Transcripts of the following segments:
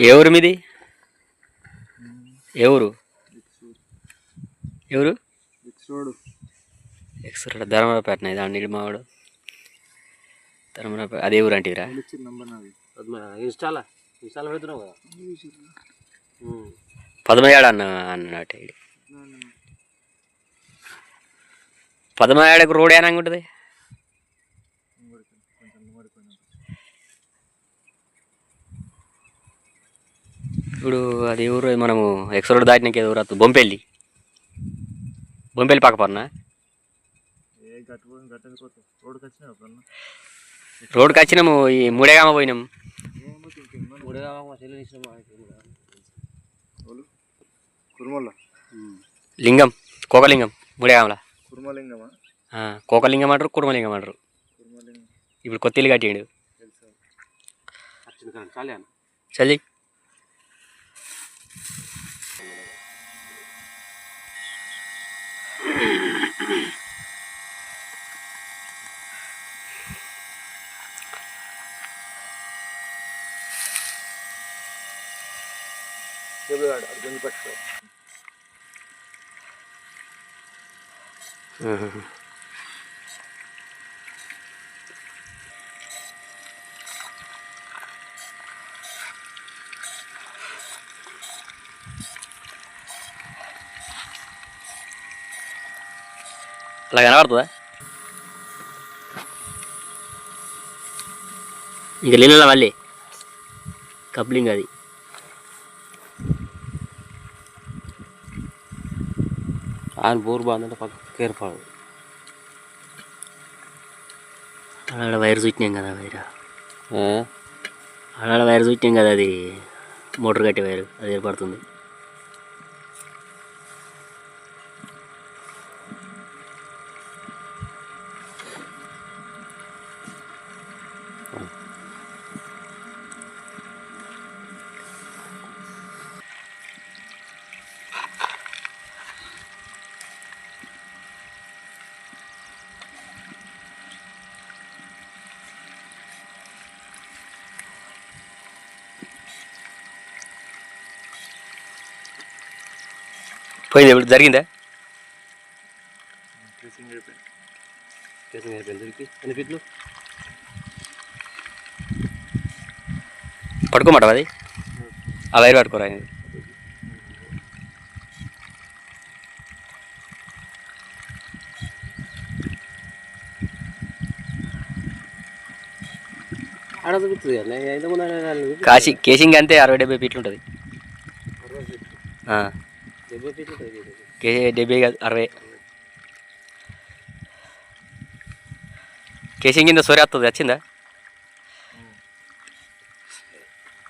ఏ ఊరు మీది? ఏ ఊరు? ఎవరు చూడు ఎక్స్ట్రా ధర్మరాపేటన ఇది అండి మావాడు ధర్మరాపేట అదే ఊరు అంటీరా? ఇచ్చిన నంబర్ నాది. ఇన్స్టాలా? ఇన్స్టాలో పెడుతున్నావు కదా? పదమేడు అన్న అన్నట్టు ఈడు. పదమేడుకు రోడ్ ఏనంగా ఉంటుంది ఇప్పుడు అది ఊరు మనము ఎక్స్ రోడ్ దాటినాక ఏదో ఊరు బొంపెల్లి. బొంపెల్లి వచ్చినావు ఎప్పుడన్నా? రోడ్కి వచ్చినాము ఈ మూడేగామ పోయినాం. ఏమో ఇంకేమో మూడుగా మా చెల్లి ఇచ్చిన మా వాళ్ళు కురుమల్ల? లింగం కోకలింగం మూడేగామల. కోకలింగం అంటారు కుటుంబలింగం అంటారు. కురుమలింగం. ఇప్పుడు కొత్త ఇల్లు కానీ చాలే కొంచెం పట్టుకో అలా కనబడుతుందా ఇంకా నీళ్ళ మళ్ళీ కప్లింగ్ అది ఆయన బోర్ బాగుందంటే పక్క ఏర్పాడు ఆడ వైర్ చుట్టినాం కదా వైర్ ఆడ వైర్ చుట్టినాం కదా అది మోటార్ కట్టే వైర్ అది ఏర్పడుతుంది పోయింది ఇప్పుడు జరిగిందా? పడుకోమాట అది? ఆ వైర్ పట్టుకోరా కాశీ కేసింగ్ అంతే అరవై డెబ్బై ఫీట్లు ఉంటుంది. అరవై ఫీట్లు డెబ్బై కాదు అరవై కేసింగ్ కింద సోరి వస్తుంది వచ్చిందా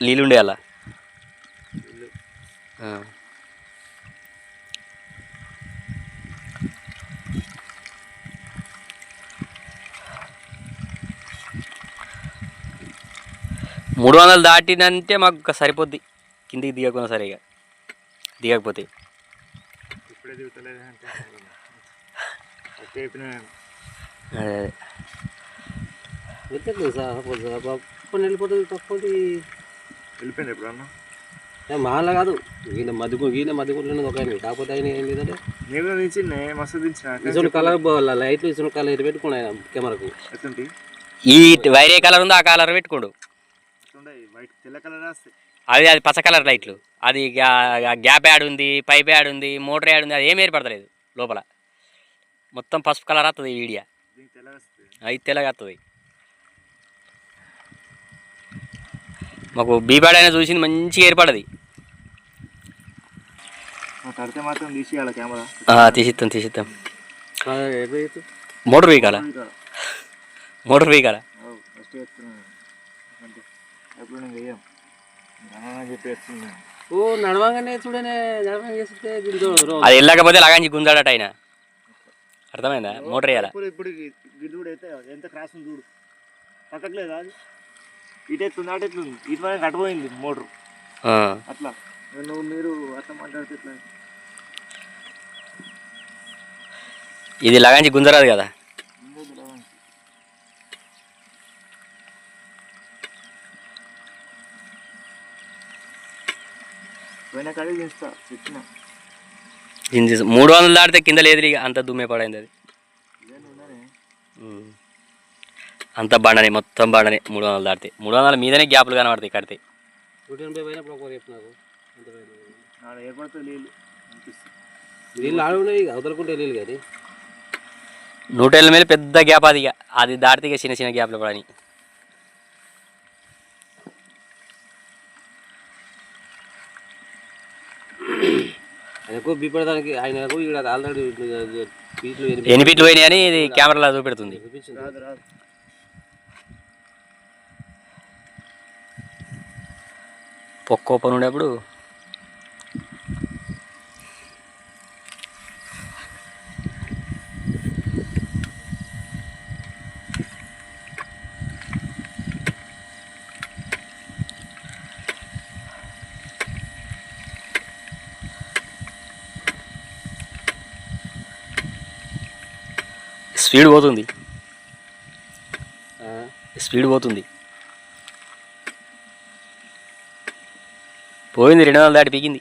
నీళ్ళు ఉండే అలా మూడు వందలు దాటినంటే మాకు ఇంకా సరిపోద్ది. కిందికి దిగకుండా సరిగా. దిగకపోతే. దిగుతలేదు అంటే అదే. వెళ్తే సార్? పప్పు వెళ్ళిపోతుంది పప్పు వెళ్ళిపోయింది ఎప్పుడన్నా మాల కాదు. ఈయన మధ్య ఈయన గుంట్లో ఒక ఆయన కాకపోతే ఆయన ఏం లేదంటే నేను దించిండే మస్తు దించిన. ఇసుడు కలర్ లైట్లు ఇసుడు కలర్ పెట్టుకున్నాయి ఆయన కెమెరాకు. ఈ వైర్ కలర్ ఉందో? ఆ కలర్ పెట్టుకోండు. వైట్ తెల్ల కలర్ రాస్తాయి అది అది పచ్చ కలర్ లైట్లు. అది గ్యా- గ్యాప్ యాడ్ ఉంది పైప్ యాడ్ ఉంది మోటార్ యాడ్ ఉంది అది ఏమి ఏర్పడతలేదు లోపల. మొత్తం పసుపు కలర్ వస్తుంది ఈ వీడియో. అది తెల్లగా వస్తుంది మాకు బీపాడ్ అయినా చూసింది మంచిగా ఏర్పడది. తడితే మాత్రం తీసేయాలి కెమెరా. ఆ, తీసిస్తాం తీసిస్తాం మోటార్ వీకాల మోటార్ వీకాల ఓ నడవంగానే చూడనే నడవంగా చేస్తే అది వెళ్ళకపోతే లగాంచి గుంజాడట ఆయన. అర్థమైందా? మోటార్ వేయాల? ఇప్పుడు గిడ్డు అయితే ఎంత క్రాస్ ఉంది చూడు. పక్కట్లేదా ఇటు వరకు కట్టబోయింది మోటార్. అట్లా. నువ్వు మీరు అట్లా మాట్లాడితే ఇది లగాంచి గుంజరాదు కదా. మూడు వందలు దాటితే కింద లేదు ఇక అంత దుమ్మే పడైంది అది. అంత బండనే మొత్తం బండనే మూడు వందలు దాటితే. మూడు వందల మీదనే గ్యాప్లు కనబడతాయి కడితే నూట ఏళ్ళ మీద పెద్ద గ్యాప్ అది ఇక. అది దాటితే ఇక చిన్న చిన్న గ్యాప్లు పడని. ఇక్కడ ఆల్రెడీ ఎన్ని ఫీట్లు పోయినాయి అని ఇది కెమెరాలో చూపెడుతుంది. పొక్క ఓపెన్ ఉండేప్పుడు స్పీడ్ పోతుంది. ఆ, స్పీడ్ పోతుంది. పోయింది రెండు వందలు దాటి పీకింది.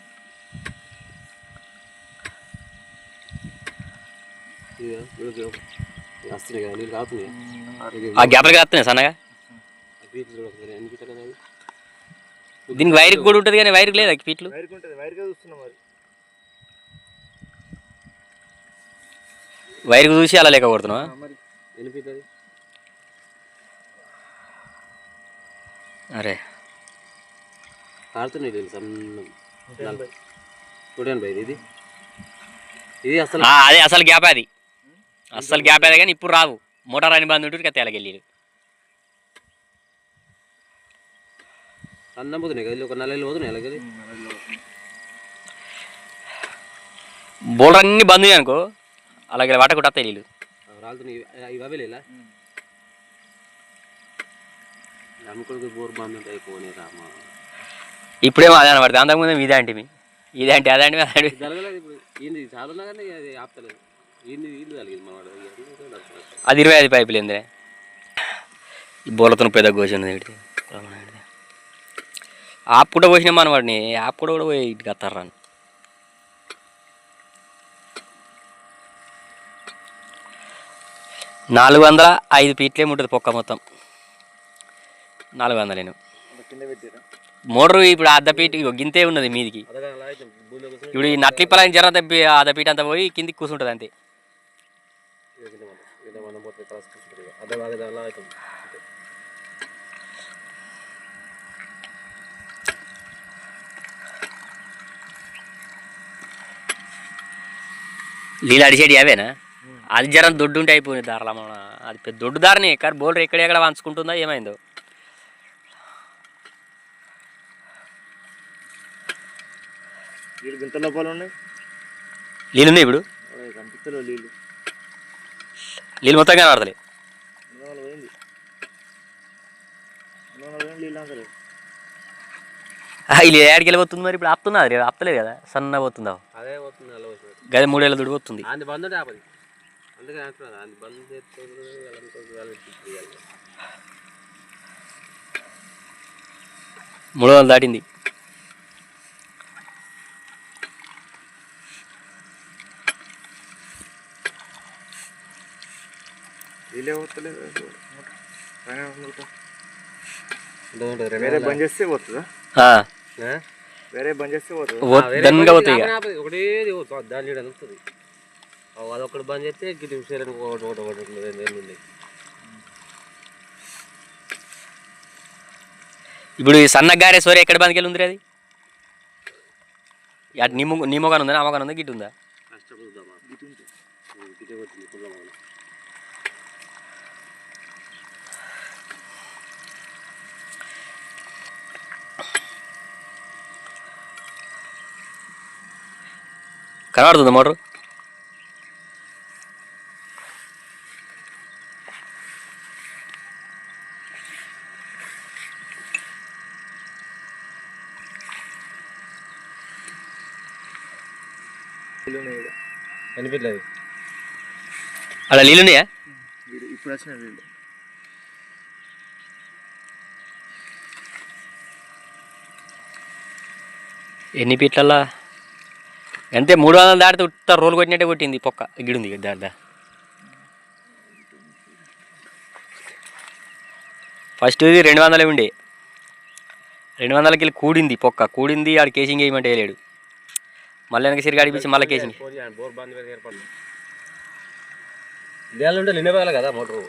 ఆ గ్యాప్లకి వస్తున్నాయి సన్నగా? దీనికి వైర్కి కూడా ఉంటుంది కానీ వైర్కి లేదా పీట్లు? వైర్కి ఉంటుంది వైర్గా చూస్తున్నాం మరి. వైర్కి చూసి అలా లేక కొడుతున్నావా? అది అరే. నూట ఎనభై ఇది. ఇది అసలు అదే అసలు గ్యాప్ అది. అసలు గ్యాప్ అదే కానీ ఇప్పుడు రావు. మోటార్ అని బంద్ ఉంటుంది కదా వెళ్ళి సన్న పోతున్నాయి కదా? ఒక నెల ఇల్లు పోతున్నాయి అలాగే. బోల్డర్ అన్ని బంద్ అనుకో. అలాగే వాట కూడా వస్తాయి నీళ్ళు. రాలుతున్నాయి ఇవి- ఇవి అవే లేలా? ఉమ్. అమ్ముకోడికి బోర్ రామా. ఇప్పుడేమో అదే అంతకుముందు ఇదే అంటే మీ ఇదే అంటే అదే అంటే అదే ఇది జరగలేదు ఇప్పుడు. ఏంది చాలా ఉన్నా కానీ అది ఆపుతలేదు. ఏంది ఇల్లు కలిగింది మా వాడు? ఇవన్నీ కూడా నడుస్తున్నాయి. అది ఇరవై ఐదు పైపులు ఏందే ఈ బోలతో పెద్ద కోసింది వీడిది ఆప్ కూడా పోసినాం ఆప్ కూడా కూడా పోయి ఇటుకి వస్తారు నాలుగు వందల ఐదు ఫీట్లే ఉంటుంది పొక్క మొత్తం. నాలుగు పెట్టిరా? మోటరు ఇప్పుడు అర్ధ ఫీట్ ఇగో గింతే ఉన్నది మీదికి. ఇప్పుడు ఈ నట్లిప్పలని జర అర్ధ ఫీట్ అంతా పోయి కిందికి కూర్చుంటుంది అంతే. నీళ్ళు అడిచేటి అవేనా అది జర దొడ్డు ఉంటే అయిపోయింది దారిలో మన అది పెద్ద దొడ్డు దారిని కానీ బోల్డర్ ఎక్కడెక్కడ వంచుకుంటుందో ఏమైందో. లోపాలు ఉన్నాయి నీళ్ళు ఉంది ఇప్పుడు కనిపిస్తలేవు నీళ్ళు నీళ్ళు మొత్తం కనబడతలే. ఇది ఏడికి వెళ్ళిపోతుంది మరి? ఇప్పుడు ఆపుతున్నా అది ఆపుతలేదు కదా? సన్న పోతుందా? అదే పోతుంది గది మూడేళ్ళ దుడి పోతుంది అది బంద్ ఉంటే ఆపది అందుకే అంటున్నాను అది బంద్ చేస్తే మూడు వందలు దాటింది. పోతలేదు వేరే బంద్ చేస్తే పోతుందా? ఆ, వేరే బంద్ చేస్తే పోతుందా? ఒకటే దాని నీడ ఒకటి బంద్ చేస్తే గిటి విషయాలు ఒకటి ఒకటి ఒకటి ఉంటుంది, రెండు రెండు ఉన్నాయి. ఇప్పుడు ఈ సన్న గారే సోరి ఎక్కడ బందికెళ్ళి ఉంది అది? అటు నీ నీ ఉందా? నా ఉందా? గిట్టు ఉందా? కనబడుతుందా మోటరు? కనిపించలేదు. అలా నీళ్ళు ఉన్నాయా వీడు ఇప్పుడు వచ్చిన ఎన్ని పీట్లల్లా అంతే మూడు వందలు దాటితే ఉత్త రోలు కొట్టినట్టే కొట్టింది పొక్క. గిడుంది దా ఫస్ట్ ఇది రెండు వందలే ఉండే. రెండు వందలకి వెళ్ళి కూడింది పొక్క. కూడింది ఆడు కేసింగ్ వేయమంటే వేయలేడు. మళ్ళీ వెనక సిరిగా అడిపించి మళ్ళీ చేయండి బోర్ బంద్ మీద ఏర్పడి ఇదేళ్ళు ఉంటే నిండపోయాలి కదా మోటరు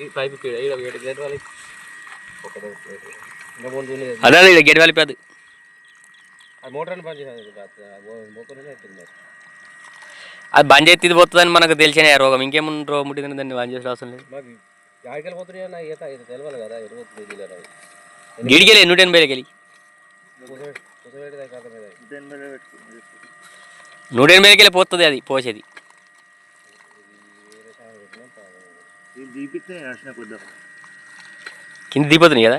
ఈ పైపు గేట్ అదే ఇక్కడ గెట్ వెళ్ళిపోద్దు ఆ మోటార్ బంద్ అది బంద్ ఇది పోతుందని మనకు తెలిసిన రోగం ఇంకేముంది రోగం ముట్టిందని దాన్ని బంద్ చేసిన అవసరం లేదు ఇది తెలవాలి కదా గిడికెళ్ళి నూట ఎనభైకి వెళ్ళి కుసబెట్టి దాకా అర్థం కదా దేని మీద పెట్టుకుంది నూట ఎనభైకి వెళ్ళి పోతుంది అది పోసేది. కింద దిగిపోతుంది కదా?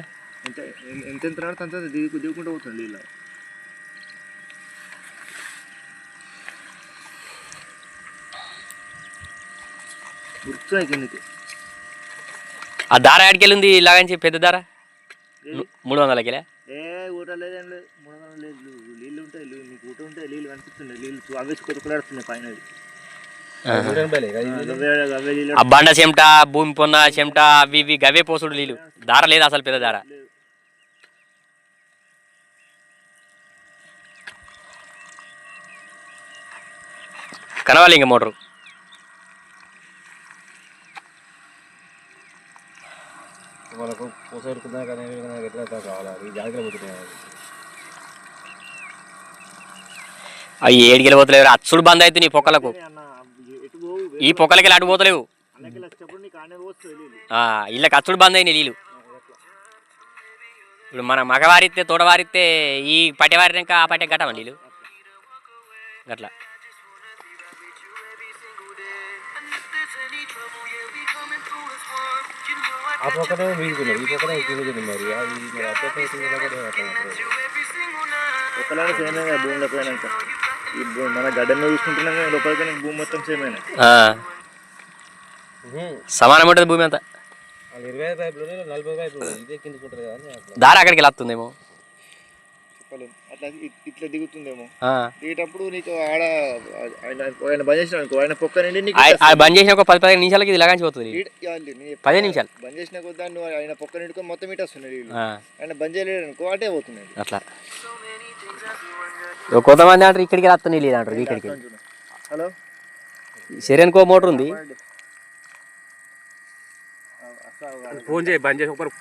ఎంత అంత దిగుకుంటూ పోతుంది ఆ దార ఆడికి వెళ్ళింది ఇలాగని చెప్పి పెద్ద దార? మూడు వందలకి ఏ ఊట మూడు వందలు లేదు. ఉంటాయి నీళ్ళు- నీకు ఊట ఉంటే నీళ్ళు కనిపిస్తున్నాయి నీళ్ళు కొట్టుకులాడుతున్నాయి పైన ఆ బండ చెమట భూమి పొన్న చెమట అవి ఇవి గవే పోసుడు నీళ్ళు దార లేదు అసలు పెద్ద దార. కనవాలి ఇంకా మోటరు. వాళ్ళకు పూసరుకుందా కానీ ఎట్లా కావాలి? జాగ్రత్త పోతున్నాయి అవి ఏడికి పోతలేవు అచ్చుడు బంద్ అయితే నీ పొక్కలకు. ఈ పొక్కలకి అటు పోతలేవు. ఇళ్ళకి అచ్చుడు బంద్ అయినాయి నీళ్ళు. ఇప్పుడు మన మగవారిస్తే తోటవారిస్తే ఈ పట్టెవారినాక ఆ పట్టె గట్టమా నీళ్ళు? గట్లా. ఆ పక్కనే ఈ పక్కనే మరి. అది అట్లా అయినా భూమిలో పోయినాక. మన గడ్డను చూసుకుంటున్నాం కానీ లోపలికి భూమి మొత్తం సేమ్ అయినా ఆ, సమానం ఉంటుంది భూమి అంతా. వాళ్ళు ఇరవై ఐదు పైపులు నలభై పైపులు ఇదే కిందకి ఉంటుంది కదా అని అట్లా. దార అక్కడికి వెళ్ళొస్తుందేమో చెప్పలేము అట్లా ఇట్లా దిగుతుందేమో. దిగేటప్పుడు నీకు ఆడ ఆయన ఆయన బంద్ చేసిన అనుకో ఆయన పొక్క నుండి నీకు ఆ- ఆ బంద్ చేసిన ఒక పది పదిహేను నిమిషాలకి ఇది పోతుంది. పదిహేను నిమిషాలు. బంద్ చేసిన కొద్దా నువ్వు ఆయన పొక్క నిండుకొని మొత్తం ఇటు ఆ, ఆయన బంద్ చేయలేడు అనుకో అటే పోతున్నాయి అట్లా. కొంతమంది అంటారు ఇక్కడికి రాస్తుంది నీళ్ళు అంటారు ఇక్కడికి హలో? శరీరానికి మోటార్ ఉంది. ఫోన్ చేయి బంద్ చేసి ఒకరు